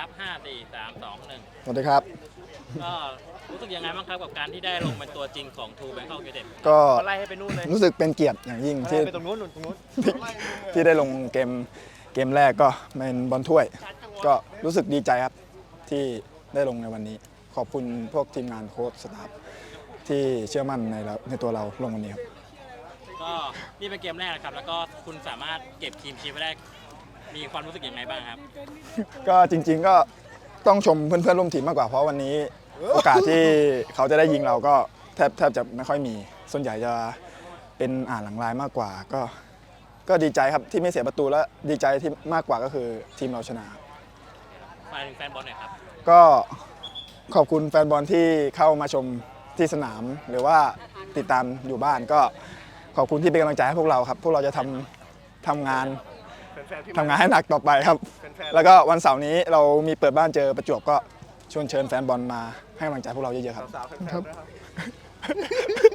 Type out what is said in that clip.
ครับห้าสี่สามสองหนึ่งสวัสดีครับ ก็รู้สึกยังไงบ้างครับกับการที่ได้ลงเป็นตัวจริงของทูแบงคอกยูเต็ดก็ไล่ให้ไปนู่นเลยรู้สึกเป็นเกียรติอย่างยิ่งไล่ที่ไปตรงนู้นนู่นตรงนู้นที่ได้ลงเกมเกมแรกก็เป็นบอลถ้วย ก็รู้สึกดีใจครับที่ได้ลงในวันนี้ ขอบคุณพวกทีมงานโค้ชสตาฟที่เชื่อมั่นในเราในตัวเราลงวันนี้ครับก็นี่เป็นเกมแรกนะครับ แล้วก็คุณสามารถเก็บทีมชีพไว้ได้ มีความรู้สึกยังไงบ้างครับ ก็จริง ๆก็ต้องชมเพื่อนๆร่วมทีมมากกว่าเพราะวันนี้ โอกาสที่เขาจะได้ยิงเราก็แทบแทบจะไม่ค่อยมี ส่วนใหญ่จะเป็นอ่านหลังลายมากกว่าก็ ก็ดีใจครับที่ไม่เสียประตูและดีใจที่มากกว่าก็คือทีมเราชนะ มาถึงแฟนบอลหน่อยครับ ก็ขอบคุณแฟนบอลที่เข้ามาชมที่สนาม หรือว่าติดตามอยู่บ้านก็ขอบคุณที่เป็นกำลังใจให้พวกเราครับ พวกเราจะทำทำงาน แฟนๆที่ทำงานให้หนักต่อไปครับ แฟนๆแล้วก็วันเสาร์นี้เรามีเปิดบ้านเจอประจวบก็ชวนเชิญแฟนบอลมาให้กำลังใจพวกเราเยอะๆครับ สาวๆแฟนๆด้วยครับ